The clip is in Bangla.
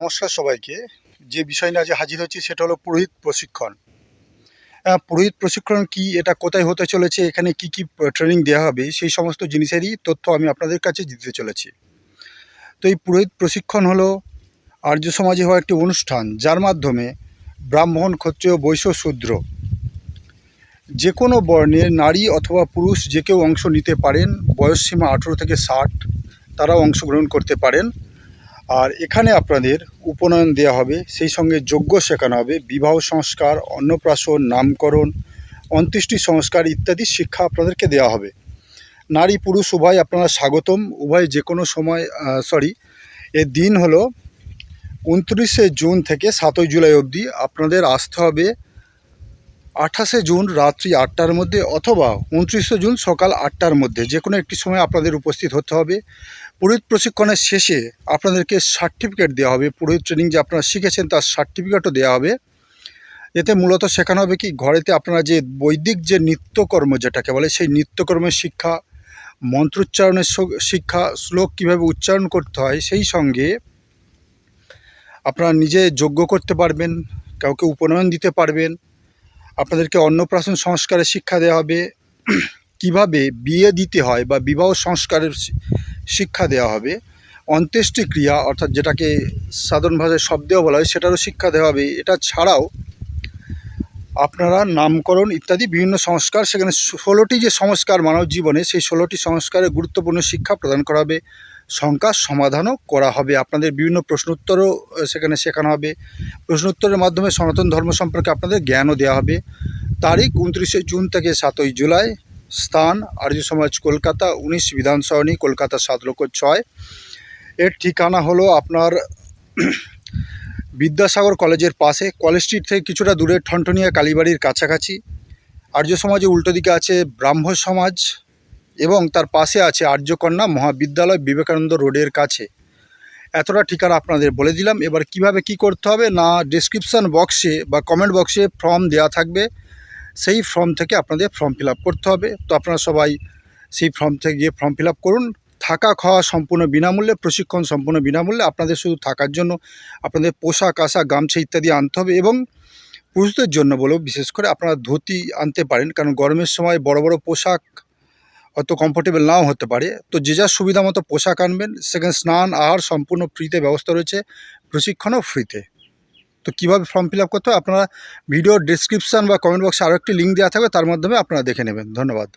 নমস্কার সবাইকে। যে বিষয় নিয়ে আজ হাজির হচ্ছি সেটা হলো পুরোহিত প্রশিক্ষণ। পুরোহিত প্রশিক্ষণ কি, এটা কোথায় হতে চলেছে, এখানে কি কি ট্রেনিং দেওয়া হবে, সেই সমস্ত জিনিসেরই তথ্য আমি আপনাদের কাছে দিতে চলেছি। তো এই পুরোহিত প্রশিক্ষণ হলো আর্য সমাজে হওয়া একটি অনুষ্ঠান, যার মাধ্যমে ব্রাহ্মণ, ক্ষত্রিয়, বৈশ্য, শূদ্র যে কোনো বর্ণের, নারী অথবা পুরুষ যে কেউ অংশ নিতে পারেন, বয়সসীমা আঠেরো থেকে ষাট, তারাও অংশগ্রহণ করতে পারেন। আর এখানে আপনাদের উপনয়ন দেওয়া হবে, সেই সঙ্গে যজ্ঞ শেখানো হবে, বিবাহ সংস্কার, অন্নপ্রাশন, নামকরণ, অন্ত্যেষ্টি সংস্কার ইত্যাদি শিক্ষা আপনাদেরকে দেওয়া হবে। নারী পুরুষ উভয় আপনারা স্বাগতম। উভয় যে কোনো সময় সরি এর দিন হলো উনত্রিশে জুন থেকে সাতই জুলাই অবধি আপনাদের আসতে হবে আঠাশে জুন রাত্রি আটটার মধ্যে অথবা উনত্রিশে জুন সকাল আটটার মধ্যে, যে কোনো একটি সময় আপনাদের উপস্থিত হতে হবে। পুরোহিত প্রশিক্ষণের শেষে আপনাদেরকে সার্টিফিকেট দেওয়া হবে। পুরোহিত ট্রেনিং যে আপনারা শিখেছেন তার সার্টিফিকেটও দেওয়া হবে। এতে মূলত শেখানো হবে কি, ঘরেতে আপনারা যে বৈদিক যে নিত্যকর্ম যেটাকে বলে, সেই নিত্যকর্মের শিক্ষা, মন্ত্রোচ্চারণের শিক্ষা, শ্লোক কীভাবে উচ্চারণ করতে হয়, সেই সঙ্গে আপনারা নিজে যোগ্য করতে পারবেন, কাউকে উপনয়ন দিতে পারবেন আপনাদেরকে অন্নপ্রাশন সংস্কারের শিক্ষা দেওয়া হবে। কীভাবে বিয়ে দিতে হয় বা বিবাহ সংস্কারের শিক্ষা দেওয়া হবে। অন্ত্যেষ্টিক্রিয়া অর্থাৎ যেটাকে সাধারণ ভাষায় শব্দেও বলা হয়, সেটারও শিক্ষা দেওয়া হবে। এটা ছাড়াও আপনারা নামকরণ ইত্যাদি বিভিন্ন সংস্কার, সেখানে ষোলোটি যে সংস্কার মানব জীবনে, সেই ষোলোটি সংস্কারে গুরুত্বপূর্ণ শিক্ষা প্রদান করা হবে শঙ্কার সমাধানও করা হবে। আপনাদের বিভিন্ন প্রশ্নোত্তরও সেখানে শেখানো হবে। প্রশ্নোত্তরের মাধ্যমে সনাতন ধর্ম সম্পর্কে আপনাদের জ্ঞানও দেওয়া হবে। তারিখ উনত্রিশে জুন থেকে সাতই জুলাই, স্থান আর্য সমাজ কলকাতা, উনিশ বিধান কলকাতা সাত লক্ষ ছয়। এর ঠিকানা হলো আপনার বিদ্যাসাগর কলেজের পাশে কলেজ স্ট্রিট থেকে কিছুটা দূরে ঠনঠনিয়া কালীবাড়ির কাছাকাছি। আর্য সমাজের উল্টো দিকে আছে ব্রাহ্ম সমাজ এবং তার পাশে আছে আর্যকন্যা মহাবিদ্যালয় বিবেকানন্দ রোডের কাছে। এতটা ঠিকানা আপনাদের বলে দিলাম। এবার কীভাবে কি করতে হবে না ডেসক্রিপশন বক্সে বা কমেন্ট বক্সে ফর্ম দেওয়া থাকবে। সেই ফর্ম থেকে আপনাদের ফর্ম ফিল করতে হবে। তো আপনারা সবাই সেই ফর্ম থেকে গিয়ে ফর্ম ফিল করুন। থাকা খাওয়া সম্পূর্ণ বিনামূল্যে, প্রশিক্ষণ সম্পূর্ণ বিনামূল্যে, আপনাদের শুধু থাকার জন্য আপনাদের পোশাক আশা গামছা ইত্যাদি আনতে হবে এবং পুরুষদের জন্য বলেও বিশেষ করে আপনারা ধুতি আনতে পারেন, কারণ গরমের সময় বড় বড় পোশাক অত কমফোর্টেবল নাও হতে পারে। তো যে যার সুবিধা মতো পোশাক আনবেন, সেখানে স্নান, আহার সম্পূর্ণ ফ্রিতে ব্যবস্থা রয়েছে, প্রশিক্ষণও ফ্রিতে তো কীভাবে ফর্ম ফিল করতে হবে আপনারা ভিডিওর ডিসক্রিপশান বা কমেন্ট বক্সে আরও একটি লিঙ্ক দেওয়া থাকবে, তার মাধ্যমে আপনারা দেখে নেবেন। ধন্যবাদ।